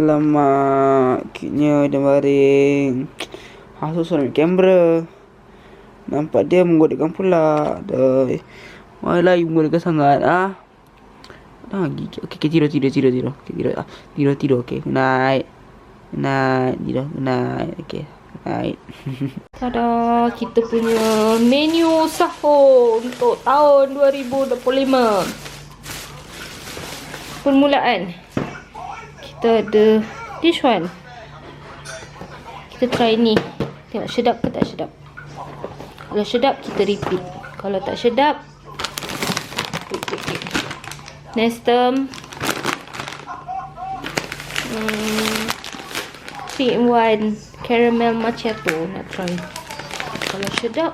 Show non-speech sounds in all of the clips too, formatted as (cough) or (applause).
Alamak, cute-nya dia baring. Susah nak ambil kamera. Nampak dia menggodakan pula. Dah. Malah you menggodakan sangat. Ah. Gigi. Okey, okay, tidur, tidur, tidur, tidur. Okay, tidur. Ah, tidur, tidur. Okey, good night. Good night. Tidur, good night. Okey. Right. (laughs) Tada, kita punya menu sahur untuk tahun 2025. Permulaan. Kita ada this one. Kita try ni. Tengok sedap ke tak sedap. Kalau sedap, kita repeat. Kalau tak sedap, wait. Nestum. Hmm, three in one caramel macchiato nak try. Kalau sedap,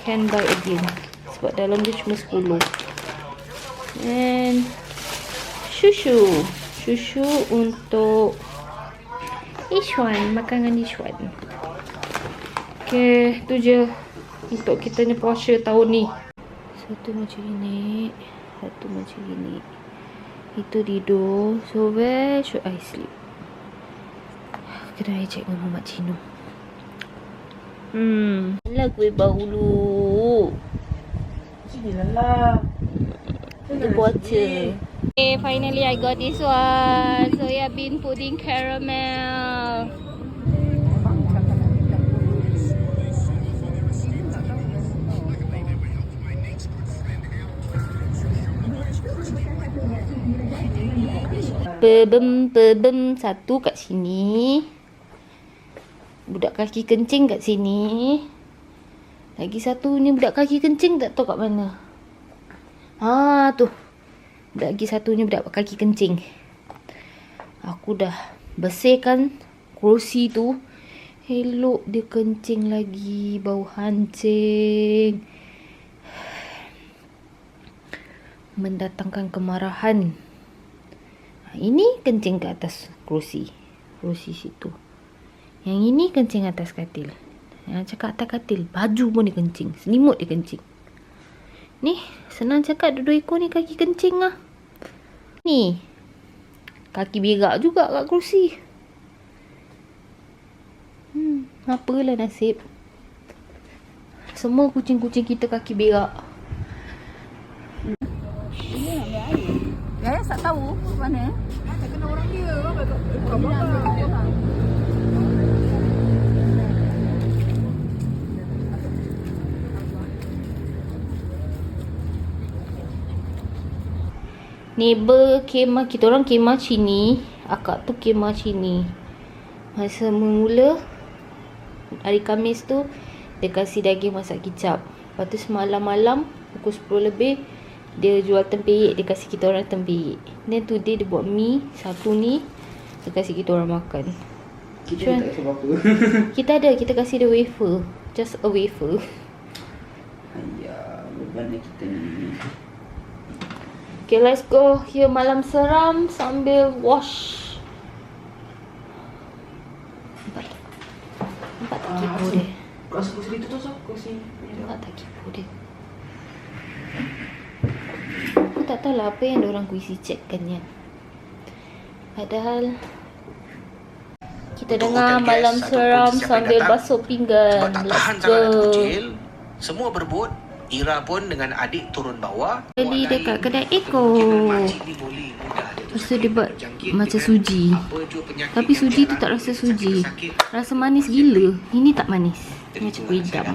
can buy again. Sebab dalam dia cuma 10. And susu. Susu untuk Ishwan. Makan dengan Ishwan. Okay, tu je untuk kita ni puasa tahun ni. Satu macam ini. Satu macam ini. Itu tidur. So where should I sleep? Kena I check dengan Mak Cino. Hmm. Lah kuih bau dulu. Sini lah. Dia baca. Okay, finally I got this one. Soya bean pudding caramel. Pebem, pebem. Satu kat sini. Budak kaki kencing kat sini. Lagi satu ni budak kaki kencing tak tahu kat mana. Ha tu. Lagi satu ni budak kaki kencing. Aku dah bersihkan kerusi tu. Elok dia kencing lagi. Bau hancing. Mendatangkan kemarahan. Ha, Ini kencing ke atas kerusi. Kerusi situ. Yang ini kencing atas katil. Yang cakap atas katil. Baju pun dia kencing. Selimut dia kencing. Ni, senang cakap dua ekor ni kaki kencing lah. Ni, kaki berak juga kat kerusi. Hmm, apalah nasib. Semua kucing-kucing kita kaki berak. Ya, tak tahu mana. Tak kena orang dia. Bukan Neighbor kemah kita orang kemah Cini. Akak tu kemah Cini. Masa mula hari Khamis tu dia kasih daging masak kicap. Lepas tu semalam-malam pukul 10 lebih dia jual tempeyek dia kasih kita orang tempeyek. Then today dia buat mi satu ni dia kasih kita orang makan. Kita Cuan. tak kasi apa-apa. (laughs) (laughs) Kita ada kita kasih dia wafer. Just a wafer. Ayah, beban kita ni. Okay, let's go here malam seram sambil wash. Nampak tak? Nampak tak kipu dia? Kelas kursi tu tu so, kursi. Nampak tak kipu dia? Aku tak tahu lah apa yang orang kuisi cekkan kan. Padahal kita Untuk dengar malam seram sambil basuh pinggan. Sebab tak tahan sangat nak kucil Semua berebut Ira pun dengan adik turun bawah Beli dekat kedai Eko. Mudah dia Lepas tu dia buat macam suji. Tapi suji tu tak rasa suji. Rasa manis gila. Ini tak manis. Ini macam kuih dia,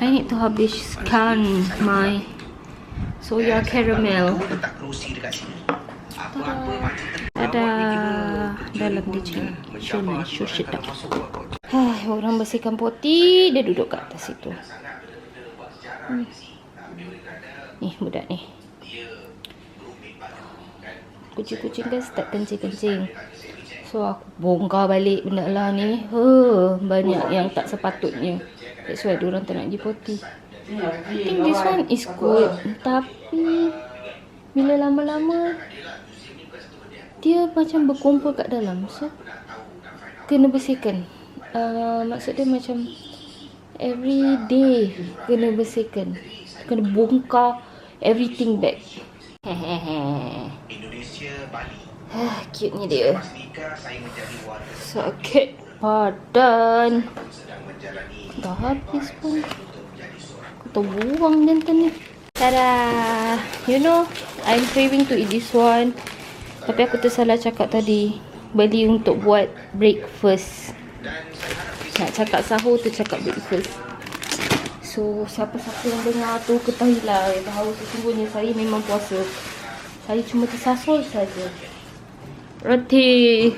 I need to habiskan my soya saya caramel. Ada dalam dia macam juga sedap. Hai, orang bersihkan poti, dia duduk kat atas situ. Hmm. Ni budak ni. Kucing-kucing kan start kencing-kencing. So aku bongkar balik benda lah ni. Huh, banyak yang tak sepatutnya. That's why diorang tak nak pergi poti. I think this one is good. Tapi bila lama-lama dia macam berkumpul kat dalam. So kena bersihkan. Uh, maksud dia macam every day kena bersihkan. Kena bongkar everything back. Hehehe. Indonesia Ah, cute ni dia. Sakit badan. Dah habis pun. Aku buang jantan ni. Tada! You know, I'm craving to eat this one. Tapi aku tersalah cakap tadi. Beli untuk buat breakfast. Nak cakap sahur tu cakap breakfast. So, siapa-siapa yang dengar tu ketahuilah bahawa sesungguhnya saya memang puasa. Saya cuma tersasul saja. Roti.